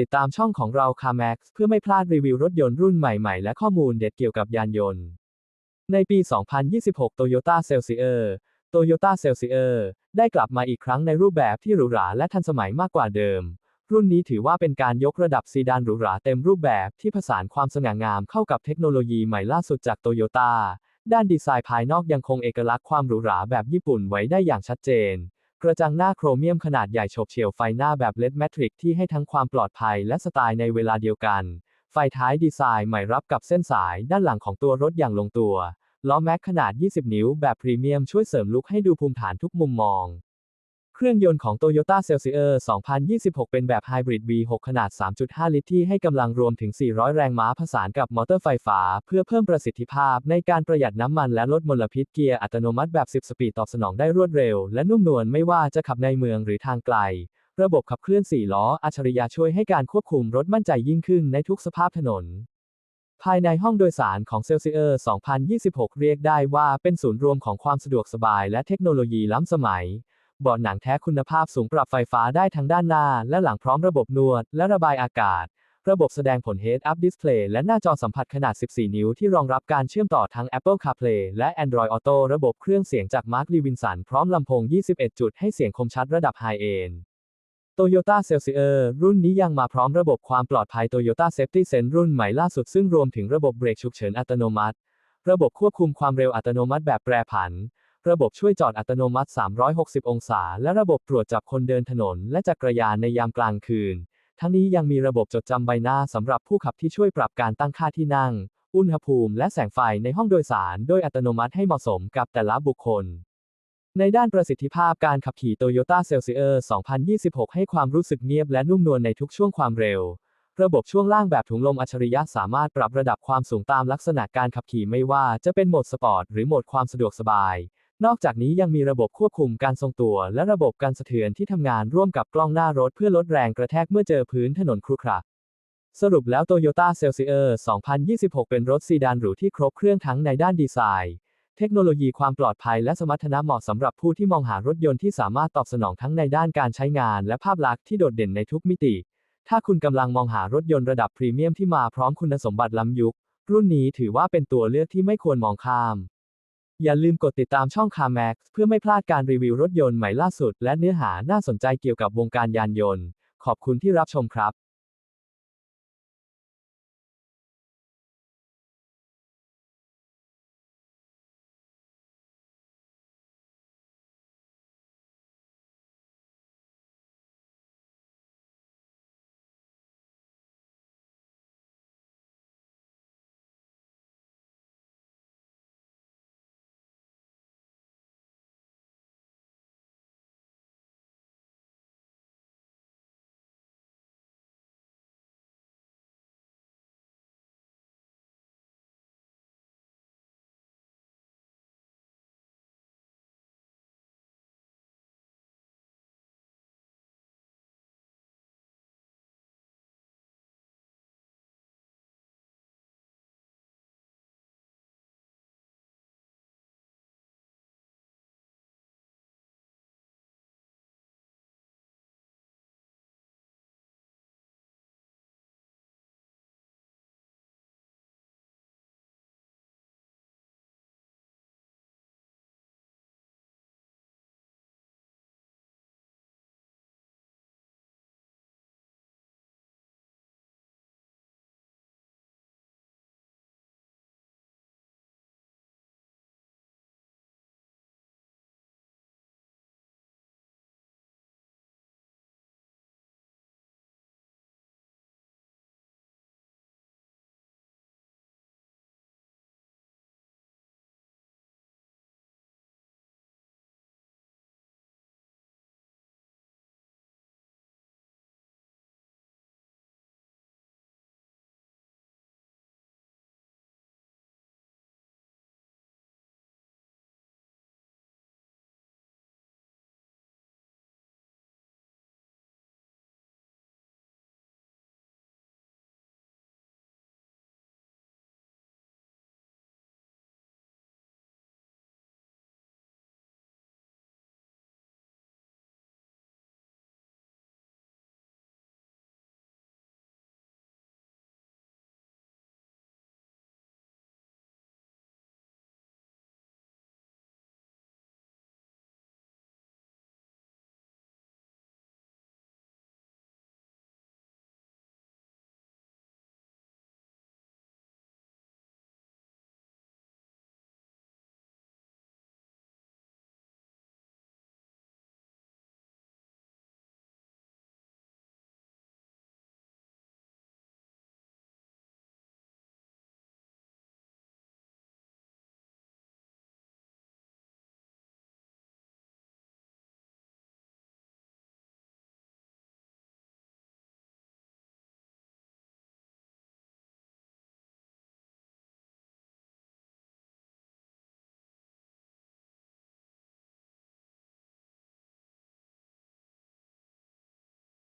ติดตามช่องของเรา CarMax เพื่อไม่พลาดรีวิวรถยนต์รุ่นใหม่ๆ และข้อมูลเด็ดเกี่ยวกับยานยนต์ ในปี 2026 Toyota Celsius Toyota Celsius ได้กลับมาอีกครั้งในรูปแบบที่หรูหราและทันสมัยมากกว่าเดิม รุ่นนี้ถือว่าเป็นการยกระดับซีดานหรูหราเต็มรูปแบบที่ผสานความสง่างามเข้ากับเทคโนโลยีใหม่ล่าสุดจากโตโยต้าด้านดีไซน์ภายนอกยังคงเอกลักษณ์ความหรูหราแบบญี่ปุ่นไว้ได้อย่างชัดเจน กระจังหน้าโครเมียมขนาดใหญ่โฉบเฉี่ยวไฟหน้าแบบเลดแมทริกที่ให้ทั้งความปลอดภัยและสไตล์ในเวลาเดียวกัน ไฟท้ายดีไซน์ใหม่รับกับเส้นสายด้านหลังของตัวรถอย่างลงตัว ล้อแม็กขนาด 20 นิ้วแบบพรีเมียมช่วยเสริมลุคให้ดูภูมิฐานทุกมุมมอง เครื่องยนต์ของ Toyota Celsius 2026 เป็นแบบไฮบริด V6 ขนาด 3.5 ลิตรที่ให้กำลังรวมถึง 400 แรงม้าผสานกับมอเตอร์ไฟฟ้า เพื่อเพิ่มประสิทธิภาพในการประหยัดน้ำมันและลดมลพิษเกียร์อัตโนมัติแบบ 10 สปีดตอบสนองได้รวดเร็ว และนุ่มนวลไม่ว่าจะขับในเมืองหรือทางไกล ระบบขับเคลื่อน 4 ล้อ อัจฉริยะช่วยให้การควบคุมรถมั่นใจยิ่งขึ้นในทุกสภาพถนนภายในห้องโดยสารของ Celsius 2026 เรียกได้ว่าเป็นศูนย์รวมของความสะดวกสบายและเทคโนโลยีล้ำสมัย เบาะหนังแท้คุณภาพสูงปรับไฟฟ้าได้ทั้งด้านหน้า และหลังพร้อมระบบนวด และระบายอากาศ ระบบแสดงผล Head-Up Display และหน้าจอสัมผัสขนาด 14 นิ้วที่รองรับการเชื่อมต่อทั้ง Apple CarPlay และ Android Auto ระบบเครื่องเสียงจาก Mark Levinson พร้อมลำโพง 21 จุดให้เสียงคมชัดระดับ High End Toyota Celsius รุ่นนี้ยังมาพร้อมระบบความปลอดภัย Toyota Safety Sense รุ่นใหม่ล่าสุดซึ่งรวมถึงระบบเบรกฉุกเฉินอัตโนมัติ ระบบควบคุมความเร็วอัตโนมัติแบบแปรผัน ระบบช่วยจอดอัตโนมัติ 360 องศา และระบบตรวจจับคนเดินถนน และจักรยานในยามกลางคืน ทั้งนี้ยังมีระบบจดจำใบหน้าสำหรับผู้ขับที่ช่วยปรับการตั้งค่าที่นั่ง อุณหภูมิ และแสงไฟในห้องโดยสาร โดยอัตโนมัติให้เหมาะสมกับแต่ละบุคคล ในด้านประสิทธิภาพการขับขี่ Toyota Celsius 2026 ให้ความรู้สึกเงียบและนุ่มนวลในทุกช่วงความเร็วระบบช่วงล่างแบบถุงลมอัจฉริยะสามารถปรับระดับความสูงตามลักษณะการขับขี่ไม่ว่าจะเป็นโหมดสปอร์ตหรือโหมดความสะดวกสบาย นอกจากนี้ยังมีระบบควบคุมการทรงตัว และระบบการสะเทือนที่ทำงานร่วมกับกล้องหน้ารถเพื่อลดแรงกระแทกเมื่อเจอพื้นถนนครุขระสรุปแล้ว Toyota Celsius 2026 เป็นรถซีดานหรูที่ครบเครื่องทั้งในด้านดีไซน์ เทคโนโลยีความปลอดภัยและสมรรถนะเหมาะสำหรับผู้ที่มองหารถยนต์ที่สามารถตอบสนองทั้งในด้านการใช้งาน และภาพลักษณ์ที่โดดเด่นในทุกมิติ ถ้าคุณกำลังมองหารถยนต์ระดับพรีเมียมที่มาพร้อมคุณสมบัติล้ำยุค รุ่นนี้ถือว่าเป็นตัวเลือกที่ไม่ควรมองข้าม อย่าลืมกดติดตามช่อง CarMax เพื่อไม่พลาดการรีวิวรถยนต์ใหม่ล่าสุด และเนื้อหาน่าสนใจเกี่ยวกับวงการยานยนต์ ขอบคุณที่รับชมครับ